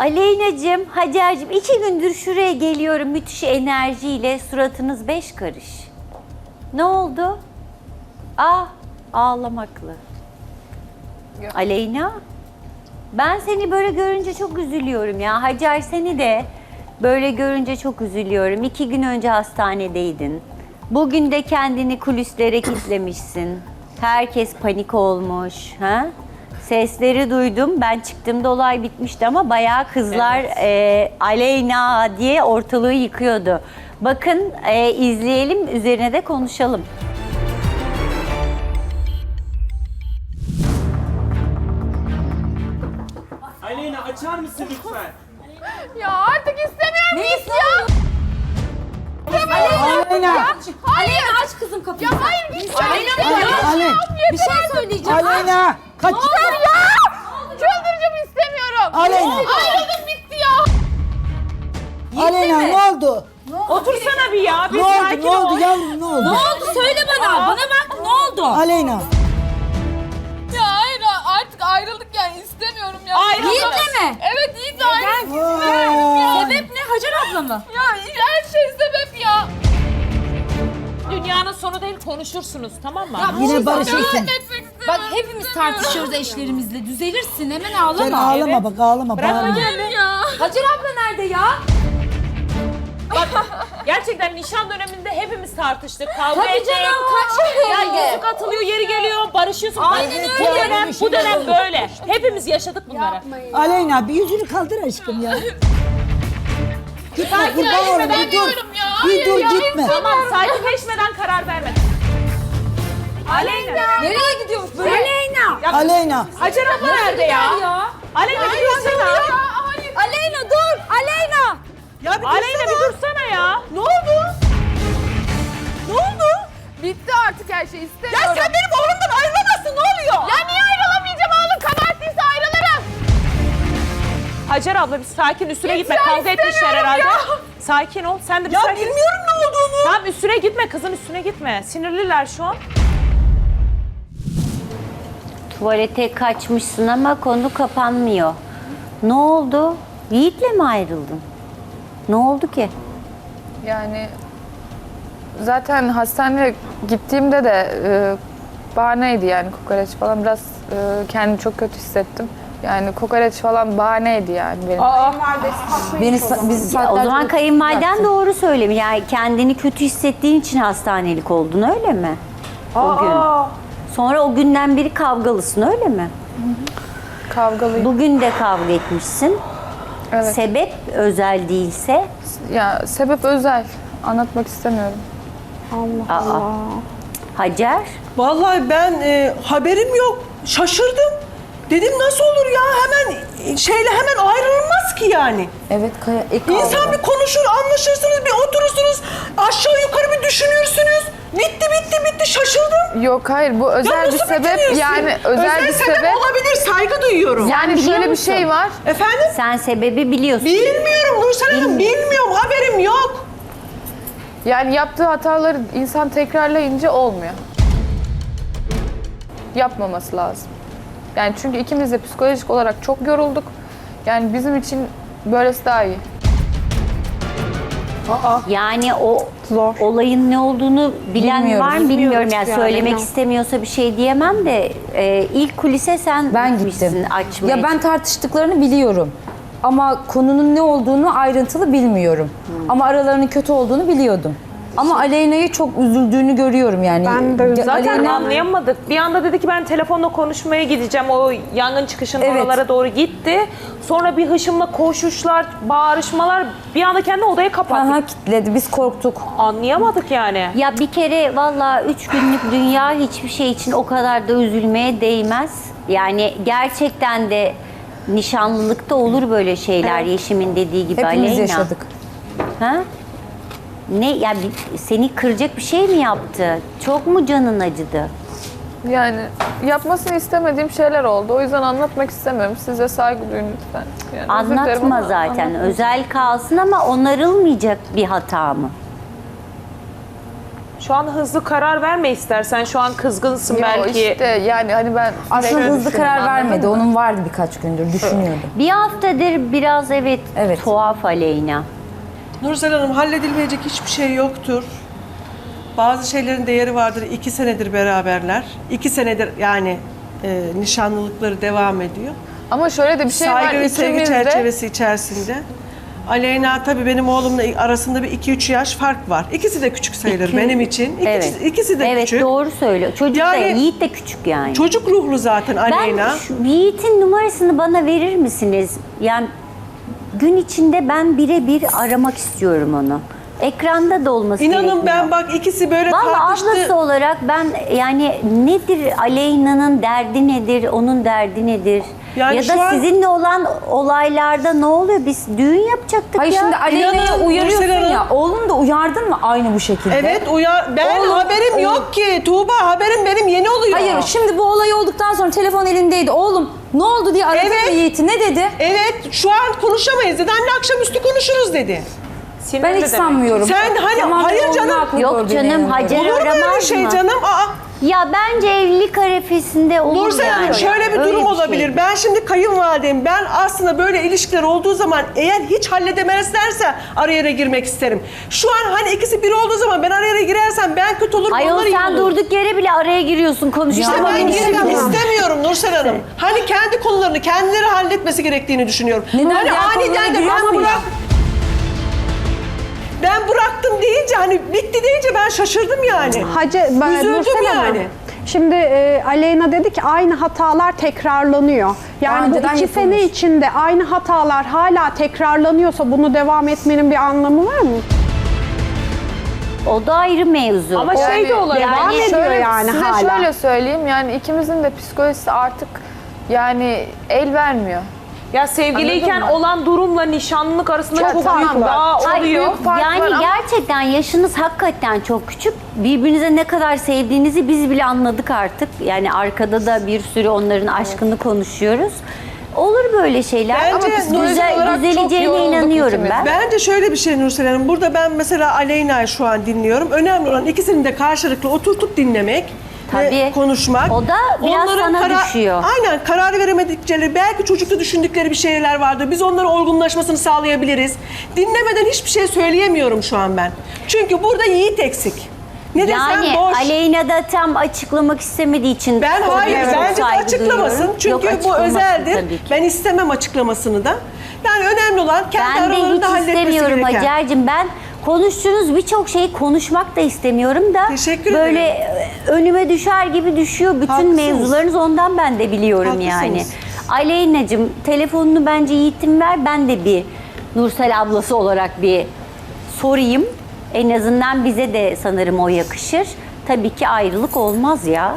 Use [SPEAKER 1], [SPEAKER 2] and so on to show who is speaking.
[SPEAKER 1] Aleyna'cığım, Hacer'cim iki gündür şuraya geliyorum müthiş enerjiyle suratınız beş karış. Ne oldu? Ah, ağlamaklı. Aleyna, ben seni böyle görünce çok üzülüyorum ya. Hacer seni de böyle görünce çok üzülüyorum. İki gün önce hastanedeydin. Bugün de kendini kulislere kilitlemişsin. Herkes panik olmuş. Ha? Sesleri duydum. Ben çıktığımda olay bitmişti ama bayağı kızlar e, Aleyna diye ortalığı yıkıyordu. Bakın e, izleyelim, üzerine de konuşalım.
[SPEAKER 2] Aleyna açar mısın lütfen?
[SPEAKER 3] Ya artık istemiyorum git ya.
[SPEAKER 4] Aleyna.
[SPEAKER 3] Aleyna aç kızım kapıyı. Ya hayır git. Aleyna
[SPEAKER 4] Aleyna.
[SPEAKER 3] Bir şey söyleyeceğim.
[SPEAKER 4] Aleyna. Kaç.
[SPEAKER 3] Yeter ya. Çıldıracağım istemiyorum.
[SPEAKER 4] Aleyna.
[SPEAKER 3] Ayrıldım bitti ya.
[SPEAKER 4] Aleyna ne oldu?
[SPEAKER 2] Otursana bir ya. Bir
[SPEAKER 4] Ne oldu?
[SPEAKER 2] sakin
[SPEAKER 4] Ne oldu
[SPEAKER 2] ol.
[SPEAKER 4] yavrum ne oldu?
[SPEAKER 5] oldu söyle bana. Bana bak ne oldu?
[SPEAKER 4] Aleyna.
[SPEAKER 3] Ya hayır artık ayrıldık yani istemiyorum ya.
[SPEAKER 2] Ayrıldınız.
[SPEAKER 5] Yiğit'le mi?
[SPEAKER 3] Evet Yiğit'le ayrıldık.
[SPEAKER 4] Vay.
[SPEAKER 5] Sebep ne Hacer abla mı?
[SPEAKER 3] Ya her şey sebep ya.
[SPEAKER 2] Dünyanın sonu değil konuşursunuz tamam mı?
[SPEAKER 4] Yine barışırsın.
[SPEAKER 3] Etmek istemiyorum.
[SPEAKER 5] Bak hepimiz tartışıyoruz eşlerimizle. Düzelirsin hemen
[SPEAKER 4] Sen
[SPEAKER 5] ağlama.
[SPEAKER 4] ağlama bak ağlama.
[SPEAKER 2] Bırakma
[SPEAKER 4] bağırma.
[SPEAKER 2] gelme.
[SPEAKER 3] ya.
[SPEAKER 5] Hacer abla nerede ya?
[SPEAKER 2] Gerçekten nişan döneminde hepimiz tartıştık. Kavga
[SPEAKER 5] Tabii
[SPEAKER 2] ettik.
[SPEAKER 5] canım kaç kere
[SPEAKER 2] Ya
[SPEAKER 5] oldu?
[SPEAKER 2] yüzük atılıyor yeri geliyor barışıyorsun.
[SPEAKER 5] Aynen
[SPEAKER 2] Bak,
[SPEAKER 5] öyle.
[SPEAKER 2] Bu dönem, bu dönem böyle. Hepimiz yaşadık bunları.
[SPEAKER 4] Aleyna bir yüzünü kaldır aşkım ya. Gitme kurban olayım bir dur. Bir dur gitme.
[SPEAKER 2] Tamam sakinleşmeden karar verme. Aleyna.
[SPEAKER 5] Nereye gidiyoruz böyle? Aleyna.
[SPEAKER 4] Aleyna.
[SPEAKER 2] Hacer abla nerede ya? Aleyna bir dursana.
[SPEAKER 3] Hayır.
[SPEAKER 5] Aleyna dur. Aleyna.
[SPEAKER 2] Aleyna bir dursana ya. Ne oldu? Ne oldu?
[SPEAKER 3] Bitti artık her şey istemiyorum.
[SPEAKER 2] Ya sen benim oğlumdan ayrılamazsın ne oluyor?
[SPEAKER 3] Ya niye ayrılamayacağım oğlum? Kabahatliyse ayrılırım.
[SPEAKER 2] Hacer abla bir sakin üstüne gitme.
[SPEAKER 3] ya,
[SPEAKER 2] Kavga etmişler herhalde.
[SPEAKER 3] ya.
[SPEAKER 2] Sakin ol. Sen de bir
[SPEAKER 6] Ya
[SPEAKER 2] sakin.
[SPEAKER 6] bilmiyorum ne olduğunu.
[SPEAKER 2] Tamam üstüne gitme kızın üstüne gitme. Sinirliler şu an.
[SPEAKER 1] Tuvalete kaçmışsın ama konu kapanmıyor. Ne oldu? Yiğit'le mi ayrıldın? Ne oldu ki?
[SPEAKER 7] Yani zaten hastaneye gittiğimde de e, bahaneydi yani kokoreç falan biraz e, kendimi çok kötü hissettim. Yani kokoreç falan bahaneydi yani benim.
[SPEAKER 5] Beni sa- bizi
[SPEAKER 1] Ya o
[SPEAKER 5] saatlerce
[SPEAKER 1] zaman kayınvaliden doğru söylemiş. Yani kendini kötü hissettiğin için hastanelik oldun öyle mi? O gün. Sonra o günden beri kavgalısın öyle mi?
[SPEAKER 7] Kavgalıyım.
[SPEAKER 1] Bugün de kavga etmişsin.
[SPEAKER 7] Evet.
[SPEAKER 1] Sebep özel değilse
[SPEAKER 7] Ya sebep özel. Anlatmak istemiyorum.
[SPEAKER 1] aa. Hacer
[SPEAKER 6] Vallahi ben e, haberim yok. Şaşırdım. Dedim nasıl olur ya hemen e, şeyle hemen ayrılmaz ki yani.
[SPEAKER 5] Evet kaya ilk
[SPEAKER 6] İnsan bir konuşur, anlaşırsınız, bir oturursunuz, aşağı yukarı bir düşünürsünüz. Bitti bitti bitti şaşırdım.
[SPEAKER 7] Yok hayır bu
[SPEAKER 6] Ya
[SPEAKER 7] özel bir sebep yani özel, bir
[SPEAKER 6] sebep,
[SPEAKER 7] sebep.
[SPEAKER 6] olabilir, saygı duyuyorum.
[SPEAKER 7] Yani
[SPEAKER 1] biliyor
[SPEAKER 7] şöyle bir
[SPEAKER 1] musun?
[SPEAKER 7] şey var.
[SPEAKER 6] Efendim?
[SPEAKER 1] sen sebebi biliyorsun.
[SPEAKER 6] Bilmiyorum Nursel Hanım, bilmiyorum, haberim yok.
[SPEAKER 7] Yani yaptığı hataları insan tekrarlayınca olmuyor. Yapmaması lazım. Yani çünkü ikimiz de psikolojik olarak çok yorulduk. Yani bizim için böylesi daha iyi.
[SPEAKER 1] Yani o olayın ne olduğunu bilen
[SPEAKER 5] Bilmiyoruz.
[SPEAKER 1] var mı bilmiyorum. Yani
[SPEAKER 5] yani.
[SPEAKER 1] söylemek istemiyorsa bir şey diyemem de e, ilk kulise sen
[SPEAKER 5] Ben
[SPEAKER 1] gitmişsin
[SPEAKER 5] gittim.
[SPEAKER 1] açmaya.
[SPEAKER 5] Ya ben tartıştıklarını biliyorum. Ama konunun ne olduğunu ayrıntılı bilmiyorum. Ama aralarının kötü olduğunu biliyordum. Ama Aleyna'yı çok üzüldüğünü görüyorum yani. Ben de
[SPEAKER 2] Zaten anlayamadık. Bir anda dedi ki ben telefonla konuşmaya gideceğim. O yangın çıkışının
[SPEAKER 5] Evet.
[SPEAKER 2] oralara doğru gitti. Sonra bir hışımla koşuşlar, bağırışmalar. Bir anda kendi odaya kapattı.
[SPEAKER 5] Aha kitledi. Biz korktuk.
[SPEAKER 2] Anlayamadık yani.
[SPEAKER 1] Ya bir kere valla üç günlük dünya hiçbir şey için o kadar da üzülmeye değmez. Yani gerçekten de nişanlılıkta olur böyle şeyler Yeşim'in dediği gibi
[SPEAKER 5] Hepimiz
[SPEAKER 1] Aleyna.
[SPEAKER 5] yaşadık.
[SPEAKER 1] Ha? Ne ya bir- seni kıracak bir şey mi yaptı? Çok mu canın acıdı?
[SPEAKER 7] Yani yapmasını istemediğim şeyler oldu. O yüzden anlatmak istemiyorum. Size saygı duyun lütfen. Yani özür dilerim
[SPEAKER 1] Anlatma
[SPEAKER 7] ama
[SPEAKER 1] zaten.
[SPEAKER 7] anlatmak
[SPEAKER 1] Özel kalsın ama onarılmayacak bir hata mı?
[SPEAKER 2] Şu an hızlı karar verme istersen. Şu an kızgınsın
[SPEAKER 7] Yo,
[SPEAKER 2] belki.
[SPEAKER 7] işte yani hani ben
[SPEAKER 5] Aslında
[SPEAKER 7] sürekli
[SPEAKER 5] hızlı
[SPEAKER 7] düşündüm,
[SPEAKER 5] karar
[SPEAKER 7] anladın
[SPEAKER 5] vermedi.
[SPEAKER 7] mı?
[SPEAKER 5] Onun vardı birkaç gündür. Düşünüyordu.
[SPEAKER 1] Bir haftadır biraz evet,
[SPEAKER 5] Evet.
[SPEAKER 1] tuhaf Aleyna.
[SPEAKER 6] Nursel Hanım halledilmeyecek hiçbir şey yoktur. Bazı şeylerin değeri vardır. İki senedir beraberler. İki senedir yani e, nişanlılıkları devam ediyor.
[SPEAKER 7] Ama şöyle de bir şey
[SPEAKER 6] Saygı
[SPEAKER 7] var
[SPEAKER 6] ve sevgi çerçevesi içerisinde. Aleyna tabii benim oğlumla arasında bir 2-3 yaş fark var. İkisi de küçük sayılır
[SPEAKER 1] İki-
[SPEAKER 6] benim için. İkisi,
[SPEAKER 1] evet.
[SPEAKER 6] ikisi de
[SPEAKER 1] evet,
[SPEAKER 6] küçük.
[SPEAKER 1] doğru söylüyor. Çocuk da
[SPEAKER 6] Yani-
[SPEAKER 1] Yiğit de küçük yani.
[SPEAKER 6] Çocuk ruhlu zaten Aleyna.
[SPEAKER 1] Ben şu Yiğit'in numarasını bana verir misiniz? Yani gün içinde ben birebir aramak istiyorum onu. Ekranda da olması
[SPEAKER 6] İnanın
[SPEAKER 1] gerekmiyor.
[SPEAKER 6] ben bak ikisi böyle
[SPEAKER 1] Valla
[SPEAKER 6] tartıştı.
[SPEAKER 1] ablası olarak ben yani nedir Aleyna'nın derdi nedir, onun derdi nedir?
[SPEAKER 6] Yani
[SPEAKER 1] ya
[SPEAKER 6] şu
[SPEAKER 1] da
[SPEAKER 6] an-
[SPEAKER 1] sizinle olan olaylarda ne oluyor? Biz düğün yapacaktık
[SPEAKER 5] Hayır
[SPEAKER 1] ya.
[SPEAKER 5] şimdi Aleyna'yı
[SPEAKER 6] İnanın
[SPEAKER 5] uyarıyorsun
[SPEAKER 6] Nursel Hanım-
[SPEAKER 5] ya. Oğlunu da uyardın mı aynı bu şekilde?
[SPEAKER 6] Evet uyar. Ben
[SPEAKER 5] Oğlum,
[SPEAKER 6] haberim
[SPEAKER 5] oğlum.
[SPEAKER 6] yok ki. Tuğba haberim benim yeni oluyor.
[SPEAKER 5] Hayır şimdi bu olay olduktan sonra telefon elindeydi. Oğlum ne oldu diye aradın
[SPEAKER 6] Evet.
[SPEAKER 5] mı Yiğit'i? Ne dedi?
[SPEAKER 6] Evet şu an konuşamayız dedi. Anne akşamüstü konuşuruz dedi.
[SPEAKER 2] Sinirli
[SPEAKER 5] Ben hiç
[SPEAKER 2] demek.
[SPEAKER 5] sanmıyorum.
[SPEAKER 6] Sen hani-
[SPEAKER 5] Tamamen
[SPEAKER 6] hayır canım.
[SPEAKER 5] haklı
[SPEAKER 1] Yok
[SPEAKER 5] gördüğüne
[SPEAKER 1] canım,
[SPEAKER 5] inanıyorum.
[SPEAKER 1] Hacer-
[SPEAKER 6] Olur mu öyle
[SPEAKER 1] aramaz
[SPEAKER 6] şey
[SPEAKER 1] mı?
[SPEAKER 6] canım? Aa,
[SPEAKER 1] Ya bence evlilik arefesinde olur
[SPEAKER 6] Nursel
[SPEAKER 1] yani.
[SPEAKER 6] Hanım şöyle bir
[SPEAKER 1] Öyle
[SPEAKER 6] durum
[SPEAKER 1] şey.
[SPEAKER 6] olabilir. Ben şimdi kayınvalideyim. Ben aslında böyle ilişkiler olduğu zaman eğer hiç halledemezlerse araya girmek isterim. Şu an hani ikisi bir olduğu zaman ben araya girersem ben kötü olurum
[SPEAKER 1] Ayol
[SPEAKER 6] onlar iyi
[SPEAKER 1] sen
[SPEAKER 6] olur.
[SPEAKER 1] durduk yere bile araya giriyorsun konuşuyorsun.
[SPEAKER 6] İşte
[SPEAKER 1] Ama
[SPEAKER 6] ben girmem
[SPEAKER 1] istemiyorum.
[SPEAKER 6] istemiyorum Nursel Hanım. Hani kendi konularını kendileri halletmesi gerektiğini düşünüyorum.
[SPEAKER 5] Neden?
[SPEAKER 6] Hani
[SPEAKER 5] Diğer konulara
[SPEAKER 6] aniden de bana
[SPEAKER 5] ya.
[SPEAKER 6] bırak. Ben bıraktım deyince hani bitti deyince ben şaşırdım yani.
[SPEAKER 8] Hacı, ben,
[SPEAKER 6] Üzüldüm
[SPEAKER 8] Nursel Hanım,
[SPEAKER 6] yani.
[SPEAKER 8] Şimdi e, Aleyna dedi ki aynı hatalar tekrarlanıyor. Yani bu
[SPEAKER 5] önceden
[SPEAKER 8] iki
[SPEAKER 5] yapılmış.
[SPEAKER 8] sene içinde aynı hatalar hala tekrarlanıyorsa bunu devam etmenin bir anlamı var mı?
[SPEAKER 1] O da ayrı mevzu.
[SPEAKER 2] Ama
[SPEAKER 1] O-
[SPEAKER 2] şey de olabilir.
[SPEAKER 1] Yani
[SPEAKER 8] Devam ediyor
[SPEAKER 7] Şöyle,
[SPEAKER 8] yani
[SPEAKER 7] size
[SPEAKER 8] hala.
[SPEAKER 7] şöyle söyleyeyim yani ikimizin de psikolojisi artık yani el vermiyor.
[SPEAKER 2] Ya sevgiliyken
[SPEAKER 7] Anladın mı?
[SPEAKER 2] olan durumla nişanlılık arasında
[SPEAKER 8] Çok
[SPEAKER 2] çok,
[SPEAKER 8] fark
[SPEAKER 2] büyük
[SPEAKER 8] var.
[SPEAKER 1] Ay,
[SPEAKER 2] oluyor.
[SPEAKER 1] büyük
[SPEAKER 7] fark
[SPEAKER 1] yani
[SPEAKER 7] var ama-
[SPEAKER 1] gerçekten yaşınız hakikaten çok küçük. Birbirinize ne kadar sevdiğinizi biz bile anladık artık. Yani arkada da bir sürü onların aşkını konuşuyoruz. Olur böyle şeyler
[SPEAKER 6] Bence
[SPEAKER 1] ama
[SPEAKER 6] psikolojik
[SPEAKER 1] güzel,
[SPEAKER 7] olarak çok
[SPEAKER 1] düzeleceğine
[SPEAKER 7] yorulduk
[SPEAKER 1] inanıyorum
[SPEAKER 7] ikimiz.
[SPEAKER 1] ben.
[SPEAKER 6] Bence şöyle bir şey Nursel Hanım. Burada ben mesela Aleyna'yı şu an dinliyorum. Önemli olan ikisini de karşılıklı oturtup dinlemek.
[SPEAKER 1] Tabii.
[SPEAKER 6] konuşmak.
[SPEAKER 1] O da biraz sana düşüyor.
[SPEAKER 6] Aynen karar veremedikleri, belki çocukta düşündükleri bir şeyler vardır. Biz onların olgunlaşmasını sağlayabiliriz. Dinlemeden hiçbir şey söyleyemiyorum şu an ben. Çünkü burada Yiğit eksik. Ne desem
[SPEAKER 1] Yani
[SPEAKER 6] boş.
[SPEAKER 1] Aleyna da tam açıklamak istemediği için
[SPEAKER 6] Ben hayır, bence de açıklamasın.
[SPEAKER 1] duyuyorum.
[SPEAKER 6] Çünkü
[SPEAKER 1] Yok,
[SPEAKER 6] bu özeldir. Ben istemem açıklamasını da. Yani önemli olan kendi
[SPEAKER 1] Ben de hiç
[SPEAKER 6] aralarında halletmesi
[SPEAKER 1] istemiyorum
[SPEAKER 6] gereken.
[SPEAKER 1] Hacer'cim. Ben konuştuğunuz birçok şeyi konuşmak da istemiyorum da
[SPEAKER 6] Teşekkür
[SPEAKER 1] böyle
[SPEAKER 6] ederim.
[SPEAKER 1] Önüme düşer gibi düşüyor bütün
[SPEAKER 6] Haklısınız.
[SPEAKER 1] mevzularınız ondan ben de biliyorum
[SPEAKER 6] Haklısınız.
[SPEAKER 1] yani. Aleyna'cığım telefonunu bence Yiğit'im ver ben de bir Nursel ablası olarak bir sorayım. En azından bize de sanırım o yakışır. Tabii ki ayrılık olmaz ya.